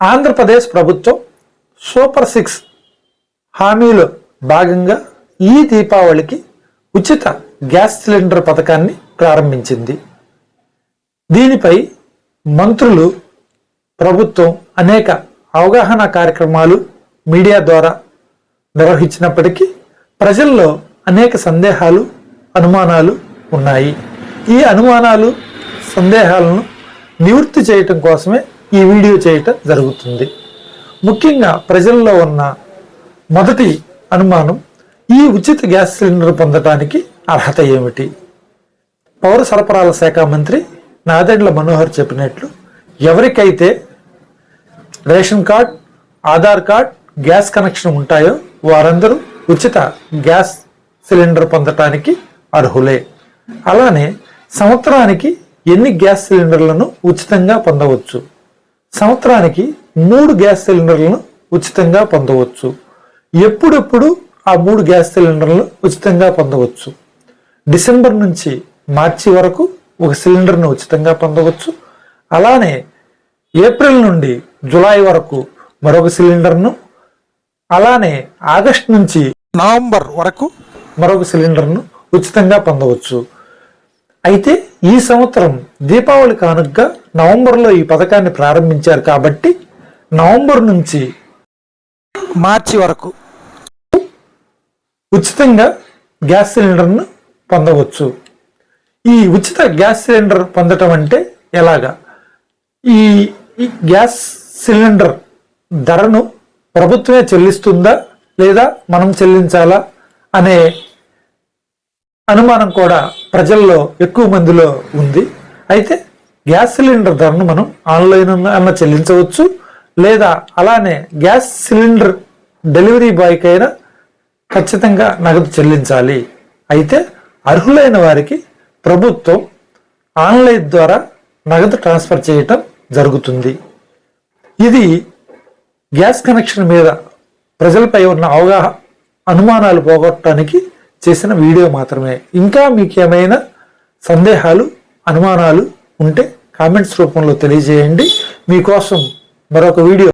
ఆంధ్రప్రదేశ్ ప్రభుత్వం super six హామీలో భాగంగా ఈ దీపావళికి ఉచిత గ్యాస్ సిలిండర్ పథకాన్ని ప్రారంభించింది. దీనిపై మంత్రులు ప్రభుత్వం అనేక అవగాహన కార్యక్రమాలు మీడియా ద్వారా నిర్వహించినప్పటికీ ప్రజల్లో అనేక సందేహాలు అనుమానాలు ఉన్నాయి. ఈ అనుమానాలు సందేహాలను నివృత్తి చేయటం కోసమే ఈ వీడియో చేయటం జరుగుతుంది. ముఖ్యంగా ప్రజల్లో ఉన్న మొదటి అనుమానం ఈ ఉచిత గ్యాస్ సిలిండర్ పొందటానికి అర్హత ఏమిటి? పౌర సరఫరాల శాఖ మంత్రి నాదెండ్ల మనోహర్ చెప్పినట్లు ఎవరికైతే ration card Aadhaar card gas connection ఉంటాయో వారందరూ ఉచిత గ్యాస్ సిలిండర్ పొందటానికి అర్హులే. అలానే సంవత్సరానికి ఎన్ని గ్యాస్ సిలిండర్లను ఉచితంగా పొందవచ్చు? సంవత్సరానికి మూడు గ్యాస్ సిలిండర్లను ఉచితంగా పొందవచ్చు. ఎప్పుడెప్పుడు ఆ మూడు గ్యాస్ సిలిండర్లను ఉచితంగా పొందవచ్చు? డిసెంబర్ నుంచి మార్చి వరకు ఒక సిలిండర్ను ఉచితంగా పొందవచ్చు. అలానే ఏప్రిల్ నుండి జులై వరకు మరొక సిలిండర్ను అలానే ఆగస్ట్ నుంచి నవంబర్ వరకు మరొక సిలిండర్ను ఉచితంగా పొందవచ్చు. అయితే ఈ సంవత్సరం దీపావళి కానుకగా నవంబర్లో ఈ పథకాన్ని ప్రారంభించారు కాబట్టి నవంబర్ నుంచి మార్చి వరకు ఉచితంగా గ్యాస్ సిలిండర్ను పొందవచ్చు. ఈ ఉచిత గ్యాస్ సిలిండర్ పొందటం అంటే ఎలాగా? ఈ గ్యాస్ సిలిండర్ ధరను ప్రభుత్వమే చెల్లిస్తుందా లేదా మనం చెల్లించాలా అనే అనుమానం కూడా ప్రజల్లో ఎక్కువ మందిలో ఉంది. అయితే గ్యాస్ సిలిండర్ ధరను మనం ఆన్లైన్ అన్న చెల్లించవచ్చు. లేదా అలానే గ్యాస్ సిలిండర్ డెలివరీ బాయ్కైనా ఖచ్చితంగా నగదు చెల్లించాలి. అయితే అర్హులైన వారికి ప్రభుత్వం ఆన్లైన్ ద్వారా నగదు ట్రాన్స్ఫర్ చేయటం జరుగుతుంది. ఇది గ్యాస్ కనెక్షన్ మీద ప్రజలపై ఉన్న అవగాహన అనుమానాలు పోగొట్టడానికి చేసిన వీడియో మాత్రమే. ఇంకా మీకు ఏమైనా సందేహాలు అనుమానాలు ఉంటే కామెంట్స్ రూపంలో తెలియజేయండి. మీకోసం మరొక వీడియో